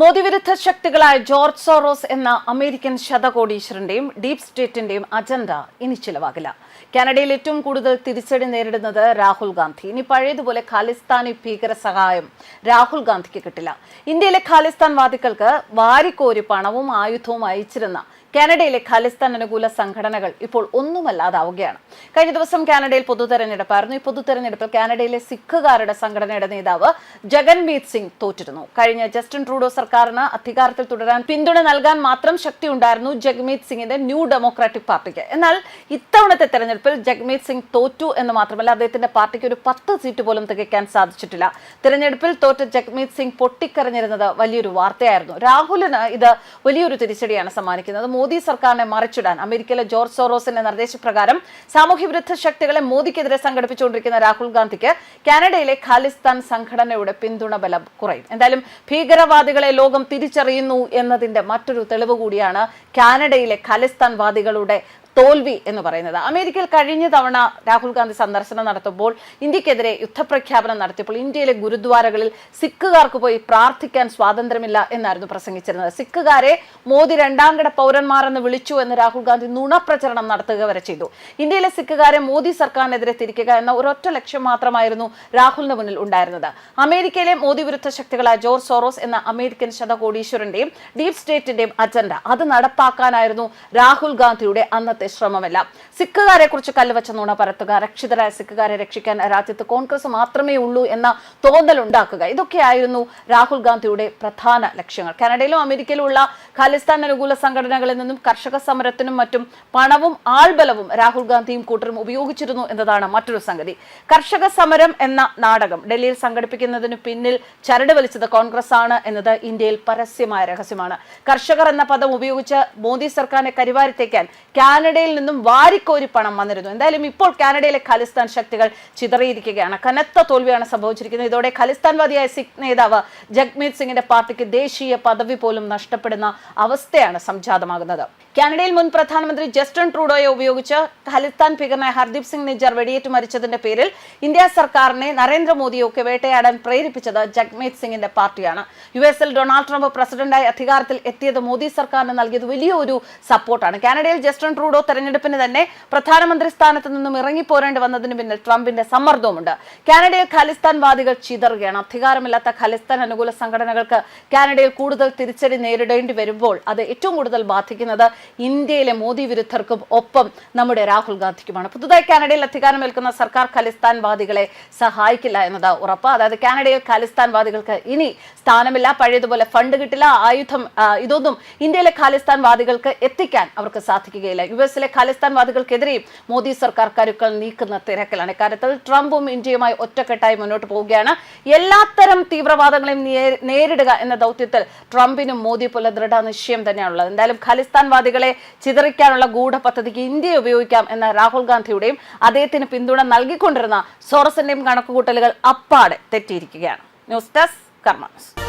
മോദി വിരുദ്ധ ശക്തികളായ George Soros എന്ന അമേരിക്കൻ ശതകോടീശ്വരന്റെയും ഡീപ് സ്റ്റേറ്റിന്റെയും അജണ്ട ഇനി ചിലവാകില്ല. കാനഡയിൽ ഏറ്റവും കൂടുതൽ തിരിച്ചടി നേരിടുന്നത് രാഹുൽ ഗാന്ധി. ഇനി പഴയതുപോലെ ഖാലിസ്ഥാനി ഭീകര സഹായം രാഹുൽ ഗാന്ധിക്ക് കിട്ടില്ല. ഇന്ത്യയിലെ ഖാലിസ്ഥാൻ വാദികൾക്ക് വാരിക്കോരി പണവും ആയുധവും അയച്ചിരുന്ന കാനഡയിലെ ഖാലിസ്ഥാൻ അനുകൂല സംഘടനകൾ ഇപ്പോൾ ഒന്നുമല്ലാതാവുകയാണ്. കഴിഞ്ഞ ദിവസം കാനഡയിൽ പൊതുതെരഞ്ഞെടുപ്പായിരുന്നു. ഈ പൊതുതെരഞ്ഞെടുപ്പിൽ കാനഡയിലെ സിഖുകാരുടെ സംഘടനയുടെ നേതാവ് ജഗൻമീത് സിംഗ് തോറ്റിരുന്നു. കഴിഞ്ഞ ജസ്റ്റിൻ ട്രൂഡോ സർക്കാരിന് അധികാരത്തിൽ തുടരാൻ പിന്തുണ നൽകാൻ മാത്രം ശക്തി ഉണ്ടായിരുന്നു ജഗ്മീത് സിംഗിന്റെ ന്യൂ ഡെമോക്രാറ്റിക് പാർട്ടിക്ക്. എന്നാൽ ഇത്തവണത്തെ തെരഞ്ഞെടുപ്പിൽ ജഗ്മീത് സിംഗ് തോറ്റു എന്ന് മാത്രമല്ല അദ്ദേഹത്തിന്റെ പാർട്ടിക്ക് ഒരു പത്ത് സീറ്റ് പോലും തികയ്ക്കാൻ സാധിച്ചിട്ടില്ല. തെരഞ്ഞെടുപ്പിൽ തോറ്റ ജഗ്മീത് സിംഗ് പൊട്ടിക്കരഞ്ഞിരുന്നത് വലിയൊരു വാർത്തയായിരുന്നു. രാഹുലിന് ഇത് വലിയൊരു തിരിച്ചടിയാണ് സമ്മാനിക്കുന്നത്. മോദി സർക്കാരിനെ മറിച്ചിടാൻ അമേരിക്കയിലെ ജോർജ് സോറോസിന്റെ നിർദ്ദേശപ്രകാരം സാമൂഹ്യ വിരുദ്ധ ശക്തികളെ മോദിക്കെതിരെ സംഘടിപ്പിച്ചുകൊണ്ടിരിക്കുന്ന രാഹുൽ ഗാന്ധിക്ക് കാനഡയിലെ ഖാലിസ്ഥാൻ സംഘടനയുടെ പിന്തുണ ബലം കുറയും. എന്തായാലും ഭീകരവാദികളെ ലോകം തിരിച്ചറിയുന്നു എന്നതിന്റെ മറ്റൊരു തെളിവ് കൂടിയാണ് കാനഡയിലെ ഖാലിസ്ഥാൻ വാദികളുടെ തോൽവി എന്ന് പറയുന്നത്. അമേരിക്കയിൽ കഴിഞ്ഞ തവണ രാഹുൽ ഗാന്ധി സന്ദർശനം നടത്തുമ്പോൾ ഇന്ത്യക്കെതിരെ യുദ്ധപ്രഖ്യാപനം നടത്തിയപ്പോൾ ഇന്ത്യയിലെ ഗുരുദ്വാരകളിൽ സിഖുകാർക്ക് പോയി പ്രാർത്ഥിക്കാൻ സ്വാതന്ത്ര്യമില്ല എന്നായിരുന്നു പ്രസംഗിച്ചിരുന്നത്. സിഖുകാരെ മോദി രണ്ടാം കിട പൗരന്മാർ എന്ന് വിളിച്ചു എന്ന് രാഹുൽ ഗാന്ധി നുണപ്രചരണം നടത്തുക വരെ ചെയ്തു. ഇന്ത്യയിലെ സിഖുകാരെ മോദി സർക്കാരിനെതിരെ തിരിക്കുക എന്ന ഒരൊറ്റ ലക്ഷ്യം മാത്രമായിരുന്നു രാഹുലിന് മുന്നിൽ ഉണ്ടായിരുന്നത്. അമേരിക്കയിലെ മോദി വിരുദ്ധ ശക്തികളായ ജോർജ് സോറോസ് എന്ന അമേരിക്കൻ ശതകോടീശ്വരന്റെയും ഡീപ് സ്റ്റേറ്റിന്റെയും അജണ്ട. അത് നടപ്പാക്കാനായിരുന്നു രാഹുൽ ഗാന്ധിയുടെ അന്നത്തെ ശ്രമമല്ല. സിഖുകാരെ കുറിച്ച് കല്ലുവച്ച നുണ പരത്തുക രക്ഷിതരായ സിഖുകാരെ രക്ഷിക്കാൻ രാജ്യത്ത് കോൺഗ്രസ് മാത്രമേ ഉള്ളൂ എന്ന തോന്നൽ ഉണ്ടാക്കുക ഇതൊക്കെയായിരുന്നു രാഹുൽ ഗാന്ധിയുടെ പ്രധാന ലക്ഷ്യങ്ങൾ. കാനഡയിലും അമേരിക്കയിലും ഉള്ള ഖാലിസ്ഥാൻ അനുകൂല സംഘടനകളിൽ നിന്നും കർഷക സമരത്തിനും മറ്റും പണവും ആൾബലവും രാഹുൽ ഗാന്ധിയും കൂട്ടരും ഉപയോഗിച്ചിരുന്നു എന്നതാണ് മറ്റൊരു സംഗതി. കർഷക സമരം എന്ന നാടകം ഡൽഹിയിൽ സംഘടിപ്പിക്കുന്നതിന് പിന്നിൽ ചരട് വലിച്ചത് കോൺഗ്രസ് ആണ് എന്നത് ഇന്ത്യയിൽ പരസ്യമായ രഹസ്യമാണ്. കർഷകർ എന്ന പദം ഉപയോഗിച്ച് മോദി സർക്കാരിനെ കരിവാരിത്തേക്കാൻ കാനഡയിൽ നിന്നും വാരിക്കോരി പണം വന്നിരുന്നു. എന്തായാലും ഇപ്പോൾ കാനഡയിലെ ഖാലിസ്ഥാൻ ശക്തികൾ ചിതറിയിരിക്കുകയാണ്. കനത്ത തോൽവിയാണ് സംഭവിച്ചിരിക്കുന്നത്. ഇതോടെ ഖാലിസ്ഥാൻവാദിയായ സിഖ് നേതാവ് ജഗ്മീത് സിംഗിന്റെ പാർട്ടിക്ക് ദേശീയ പദവി പോലും നഷ്ടപ്പെടുന്ന അവസ്ഥയാണ് സംജാതമാകുന്നത്. കാനഡയിൽ മുൻ പ്രധാനമന്ത്രി ജസ്റ്റിൻ ട്രൂഡോയെ ഉപയോഗിച്ച് ഖലിസ്ഥാൻ ഭീകരനായ ഹർദീപ് സിംഗ് നിജർ വെടിയേറ്റ് മരിച്ചതിന്റെ പേരിൽ ഇന്ത്യ സർക്കാരിനെ നരേന്ദ്രമോദിയെ ഒക്കെ വേട്ടയാടാൻ പ്രേരിപ്പിച്ചത് ജഗ്മീത് സിംഗിന്റെ പാർട്ടിയാണ്. യു എസിൽ ഡൊണാൾഡ് ട്രംപ് പ്രസിഡന്റായി അധികാരത്തിൽ എത്തിയത് മോദി സർക്കാരിന് നൽകിയത് വലിയൊരു സപ്പോർട്ടാണ്. കാനഡയിൽ ജസ്റ്റിൻ ട്രൂഡോ തെരഞ്ഞെടുപ്പിന് തന്നെ പ്രധാനമന്ത്രി സ്ഥാനത്ത് നിന്നും ഇറങ്ങിപ്പോരേണ്ടി വന്നതിന് പിന്നിൽ ട്രംപിന്റെ സമ്മർദ്ദവുമുണ്ട്. കാനഡയിൽ ഖാലിസ്ഥാൻ വാദികൾ ചിതറുകയാണ്. അധികാരമില്ലാത്ത ഖാലിസ്ഥാൻ അനുകൂല സംഘടനകൾക്ക് കാനഡയിൽ കൂടുതൽ തിരിച്ചടി നേരിടേണ്ടി വരുമ്പോൾ അത് ഏറ്റവും കൂടുതൽ ബാധിക്കുന്നത് ഇന്ത്യയിലെ മോദി വിരുദ്ധർക്കും ഒപ്പം നമ്മുടെ രാഹുൽ ഗാന്ധിക്കുമാണ്. പുതുതായി കാനഡയിൽ അധികാരമേൽക്കുന്ന സർക്കാർ ഖാലിസ്ഥാൻ വാദികളെ സഹായിക്കില്ല എന്നത് ഉറപ്പ്. അതായത് കാനഡയിൽ ഖാലിസ്ഥാൻ വാദികൾക്ക് ഇനി സ്ഥാനമില്ല പഴയതുപോലെ ഫണ്ട് കിട്ടില്ല ആയുധം ഇതൊന്നും ഇന്ത്യയിലെ ഖാലിസ്ഥാൻ വാദികൾക്ക് എത്തിക്കാൻ അവർക്ക് സാധിക്കുകയില്ല. യു എസിലെ ഖാലിസ്ഥാൻ വാദികൾക്കെതിരെ മോദി സർക്കാർ കരുക്കൾ നീക്കുന്ന തിരക്കിലാണ്. ഇക്കാര്യത്തിൽ ട്രംപും ഇന്ത്യയുമായി ഒറ്റക്കെട്ടായി മുന്നോട്ട് പോവുകയാണ്. എല്ലാത്തരം തീവ്രവാദങ്ങളെയും നേരിടുക എന്ന ദൗത്യത്തിൽ ട്രംപിനും മോദി പോലെ ദൃഢനിശ്ചയം തന്നെയാണുള്ളത്. എന്തായാലും ഖാലിസ്ഥാൻ വാദികളെ ചിതറിക്കാനുള്ള ഗൂഢപദ്ധതിക്ക് ഇന്ത്യയെ ഉപയോഗിക്കാം എന്ന രാഹുൽ ഗാന്ധിയുടെയും അദ്ദേഹത്തിന് പിന്തുണ നൽകിക്കൊണ്ടിരുന്ന സോറസിന്റെയും കണക്കുകൂട്ടലുകൾ അപ്പാടെ തെറ്റിയിരിക്കുകയാണ്. ന്യൂസ് ഡെസ്ക് കർമ്മ